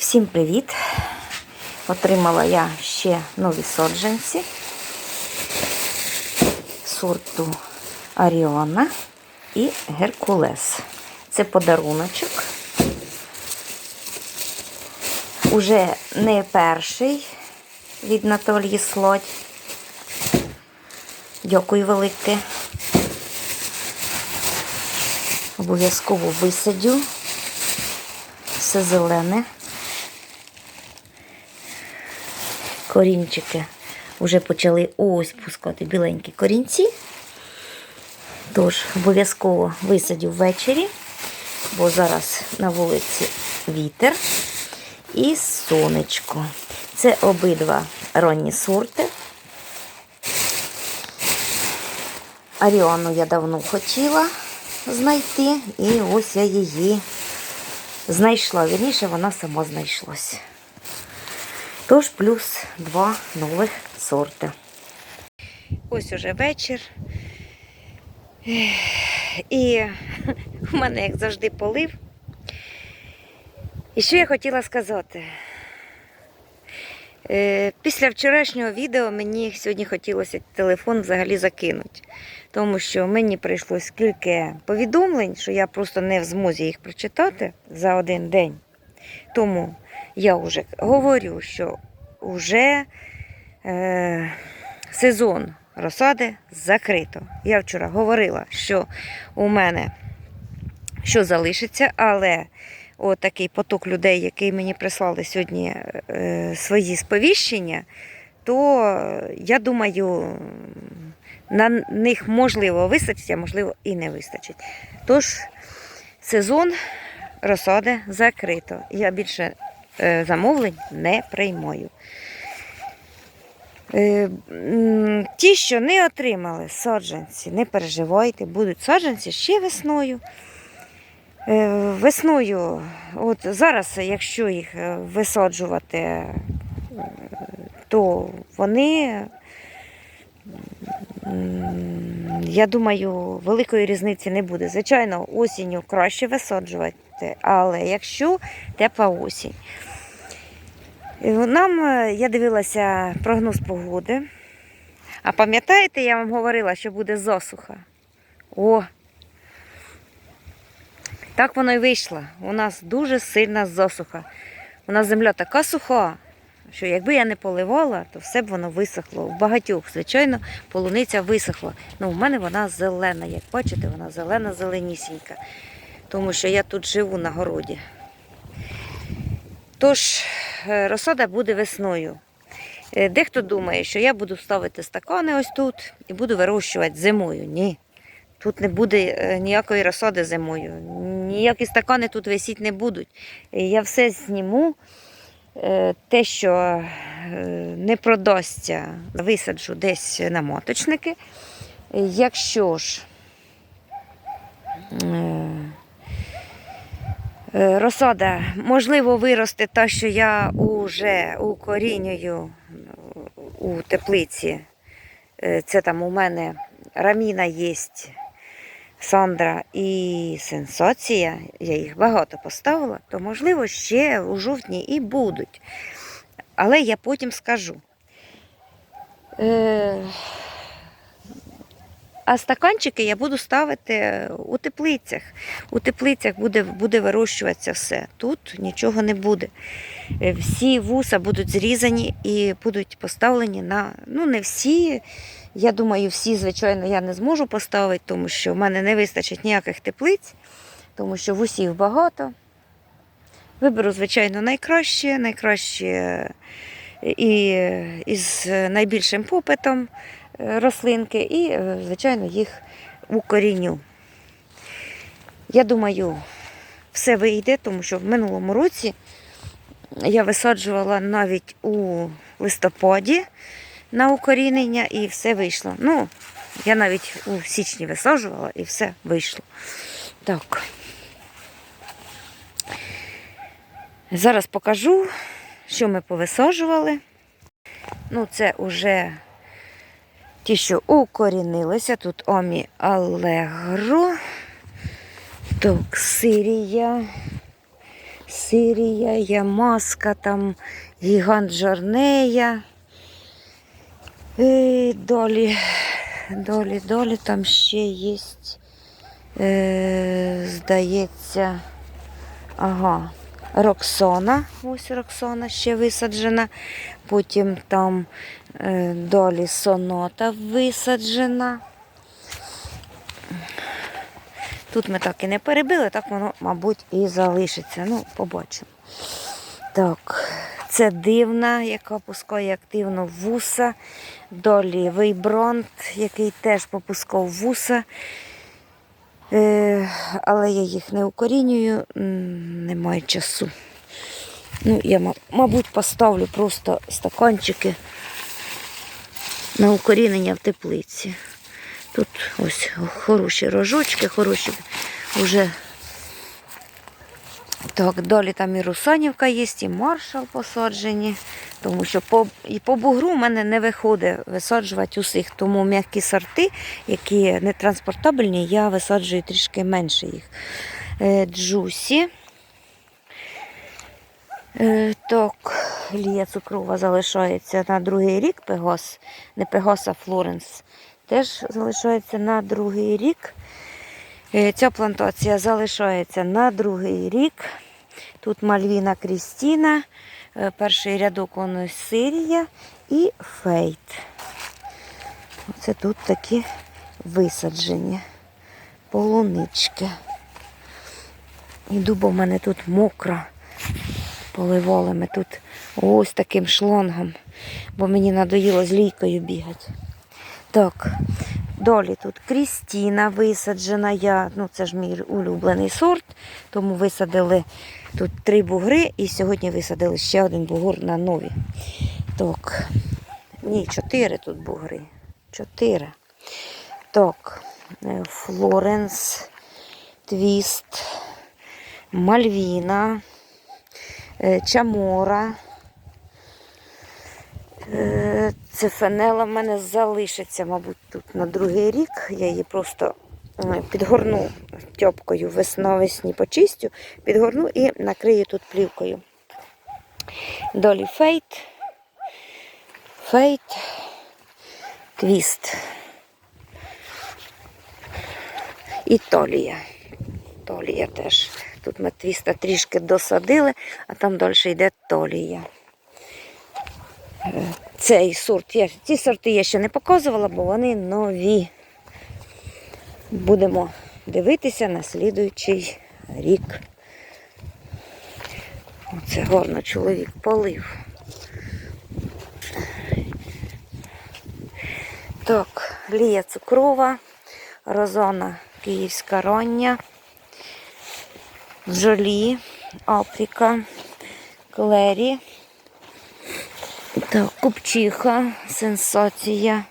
Всім привіт! Отримала я ще нові саджанці сорту Аріона і Геркулес. Це подаруночок. Уже не перший від Наталії Слодь. Дякую велике. Обов'язково висадю. Все зелене. Корінчики вже почали ось пускати біленькі корінці. Тож обов'язково висадю ввечері, бо зараз на вулиці вітер і сонечко. Це обидва ранні сорти. Аріону я давно хотіла знайти, і ось я її знайшла. Вірніше, вона сама знайшлась. Тож плюс два нових сорти. Ось уже вечір. І в мене, як завжди, полив. І що я хотіла сказати? Е, Після вчорашнього відео мені сьогодні хотілося телефон взагалі закинути, тому що мені прийшло скільки повідомлень, що я просто не в змозі їх прочитати за один день. Тому я вже говорю, що вже е, сезон розсади закрито. Я вчора говорила, що у мене що залишиться, але отакий поток людей, який мені прислали сьогодні е, свої сповіщення, то я думаю, на них можливо вистачить, а можливо і не вистачить. Тож сезон розсади закрито. Я більше замовлень не приймаю. Е, Ті, що не отримали саджанці, не переживайте, будуть саджанці ще весною. Е, Весною, от зараз, якщо їх е, висаджувати, е, то вони, я думаю, великої різниці не буде. Звичайно, осінню краще висаджувати, але якщо тепла осінь. Нам, е, я дивилася прогноз погоди. А пам'ятаєте, я вам говорила, що буде засуха? О! Так воно і вийшло. У нас дуже сильна засуха. У нас земля така суха, що якби я не поливала, то все б воно висохло. У багатьох, звичайно, полуниця висохла. Ну, у мене вона зелена, як бачите, вона зелена, зеленісінька. Тому що я тут живу на городі. Тож, розсада буде весною. Е, Дехто думає, що я буду ставити стакани ось тут і буду вирощувати зимою. Ні. Тут не буде е, ніякої розсади зимою. Ніякі стакани тут висіти не будуть. Е, Я все зніму. Е, Те, що е, не продасться, висаджу десь на моточники. Е, Якщо ж е, Е, Розсада, можливо, виросте те, що я уже укорінюю у теплиці. Е, Це там у мене раміна є, Сандра і сенсація. Я їх багато поставила, то, можливо, ще у жовтні і будуть. Але я потім скажу. Е, А стаканчики я буду ставити у теплицях. У теплицях буде, буде вирощуватися все. Тут нічого не буде. Е, Всі вуса будуть зрізані і будуть поставлені на. Ну, не всі. Я думаю, всі, звичайно, я не зможу поставити, тому що в мене не вистачить ніяких теплиць, тому що вусів багато. Виберу, звичайно, найкраще, найкраще е, і із найбільшим попитом е, рослинки, і, е, звичайно, їх укоріню. Я думаю, все вийде, тому що в минулому році я висаджувала навіть у листопаді на укорінення і все вийшло. Ну, я навіть у січні висаджувала і все вийшло. Так. Зараз покажу, що ми повисаджували. Ну, це вже ті, що укорінилися. Тут Омі Алегро, Токсирія, Сирія, є маска, там гігант Жорнея. І долі, долі, долі, там ще є, е, здається, ага, Роксона. Ось Роксона ще висаджена. Потім там е, долі сонота висаджена. Тут ми так і не перебили, так воно, мабуть, і залишиться. Ну, побачимо. Так, це дивна, яка пускає активно вуса. Долі вейбронт, який теж попускав вуса. Е, але я їх не укорінюю, немає часу. Ну, я, мабуть, поставлю просто стаканчики на укорінення в теплиці. Тут ось хороші рожочки, хороші вже. Так, далі там і Русанівка є, і маршал посаджені. Тому що по, і по бугру в мене не виходить висаджувати усіх. Тому м'які сорти, які не транспортабельні, я висаджую трішки менше їх. Е, джусі. Е, так, лія цукрова залишається на другий рік. Пегос, не Пегос, а Флоренс. Теж залишається на другий рік. Е, Ця плантація залишається на другий рік. Тут Мальвіна Крістіна, е, перший рядок воно Сирія і Фейт. Оце тут такі висаджені полунички. Іду, бо в мене тут мокро. Поливали ми тут ось таким шлонгом, бо мені надоїло з лійкою бігати. Так, Долі тут Крістіна висаджена. Я, ну це ж мій улюблений сорт, тому висадили тут три бугри і сьогодні висадили ще один бугор на нові. Так, ні, чотири тут бугри. Чотири. Так, е, Флоренс, Твіст, Мальвіна, е, Чамора. Е, Це фенела в мене залишиться, мабуть, тут на другий рік. Я її просто е, підгорну тьопкою весновесні почистю, підгорну і накрию тут плівкою. Долі фейт, фейт, твіст. І. Толія теж. Тут ми твіста трішки досадили, а там далі йде толія цей сорт. Я, ці сорти я ще не показувала, бо вони нові. Будемо дивитися на слідуючий рік. Оце гарно чоловік полив. Так, лія цукрова, розона київська роння, жолі, Африка, клері. Так, купчиха, сенсація,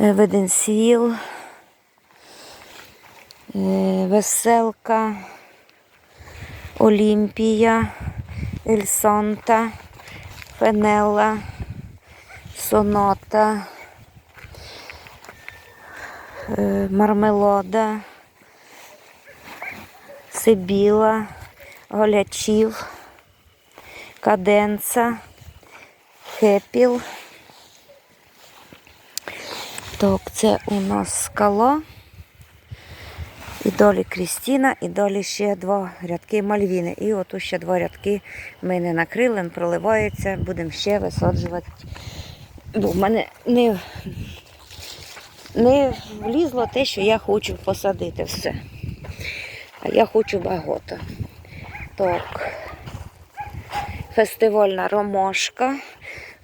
е, веденсвіл, е, веселка, Олімпія, Ельсанта, Фенелла, Сонота, е, Мармелода, Сибіла, Голячів, Каденца. Хепіл. Так, це у нас скала. І долі Крістіна, і долі ще два рядки Мальвіни. І от ще два рядки ми не накрили, проливаються, будемо ще висаджувати. Бо в мене не, не влізло те, що я хочу посадити все. А я хочу багато. Так, фестивальна ромашка.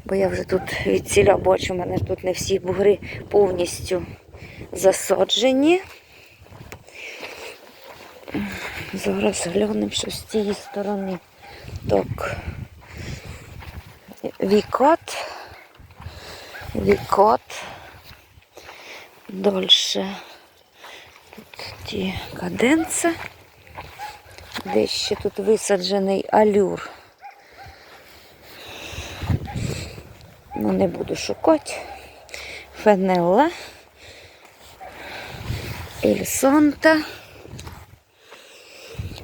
Бо я вже тут від ціля бачу, у мене тут не всі бугри повністю засаджені. Зараз глянемо, що з цієї сторони. Так. Вікот. Вікот. Дольше. Тут ті каденци. Де ще тут висаджений алюр. Ну, не буду шукати. Фенелла. Ельсонта.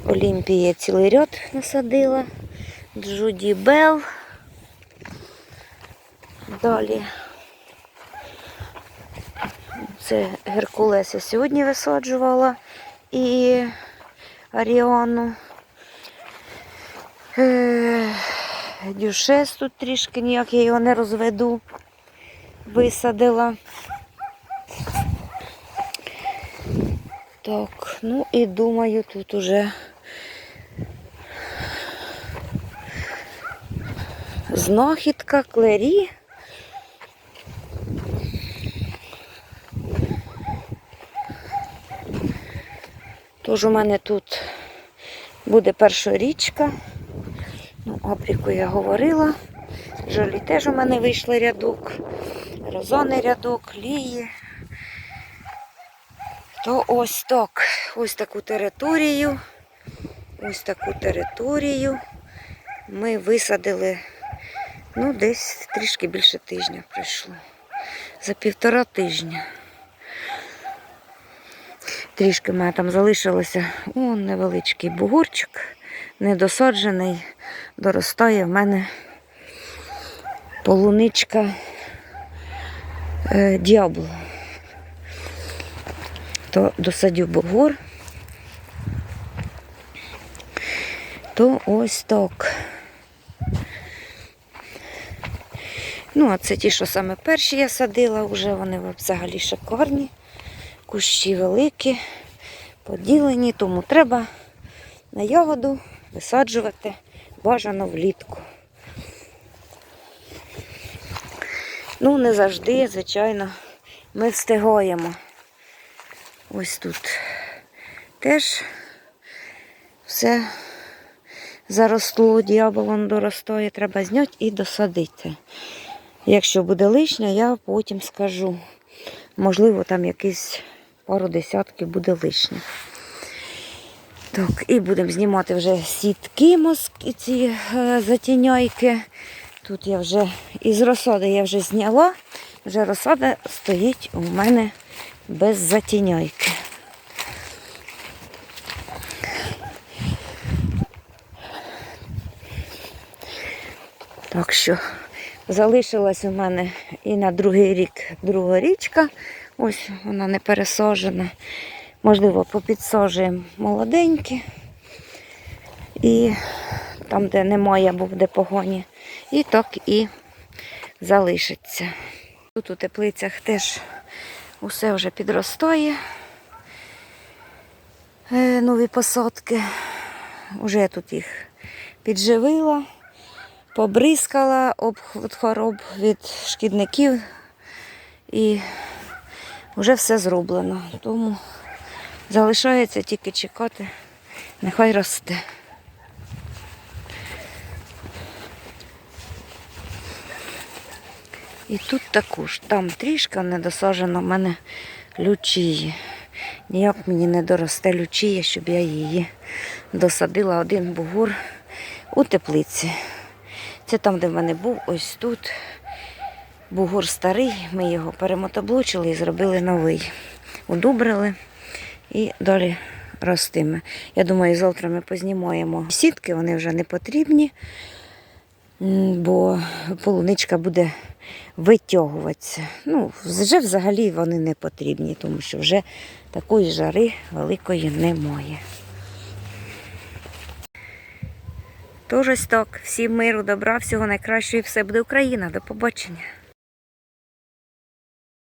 Олімпія цілий ряд насадила. Джуді Белл. Далі. Це Геркулес я сьогодні висаджувала і Аріану. Е, Дюшес тут трішки ніяк я його не розведу. Висадила. Так, ну і думаю, тут уже знахідка, клері. Тож у мене тут буде перша річка. Ну, Апріку я говорила. Жолі теж у мене вийшли рядок. Розони рядок, лії. То ось так. Ось таку територію. Ось таку територію ми висадили, ну, десь трішки більше тижня пройшло. За півтора тижня. Трішки в мене там залишилося о, невеличкий бугурчик, недосаджений, доростає в мене полуничка е, діабло. То досадю бугур. То ось так. Ну, а це ті, що саме перші я садила, вже вони взагалі шикарні. Кущі великі, поділені, тому треба на ягоду висаджувати бажано влітку. Ну, не завжди, звичайно, ми встигаємо. Ось тут теж все заросло, діаболон доростає, треба зняти і досадити. Якщо буде лишнє, я потім скажу. Можливо, там якийсь пару десятків буде лишнє. Так, і будемо знімати вже сітки мозки, ці е, затіняйки. Тут я вже із розсади я вже зняла. Вже розсада стоїть у мене без затіняйки. Так що залишилась у мене і на другий рік друга річка. Ось вона не пересаджена. Можливо, попідсаджуємо молоденькі. І там, де немає або де погоні. І так і залишиться. Тут у теплицях теж усе вже підростає. Е, Нові посадки. Уже тут їх підживила, побризкала об хвороб від шкідників і вже все зроблено. Тому залишається тільки чекати, нехай росте. І тут також, там трішки недосаджено в мене лючії. Ніяк мені не доросте лючія, щоб я її досадила один бугур у теплиці. Це там, де в мене був, ось тут. Бугур старий, ми його перемотоблочили і зробили новий. Удобрили і далі ростиме. Я думаю, завтра ми познімаємо сітки, вони вже не потрібні, бо полуничка буде витягуватися. Ну, вже взагалі вони не потрібні, тому що вже такої жари великої немає. Тож ось так. Всім миру, добра, всього найкращого і все буде Україна. До побачення.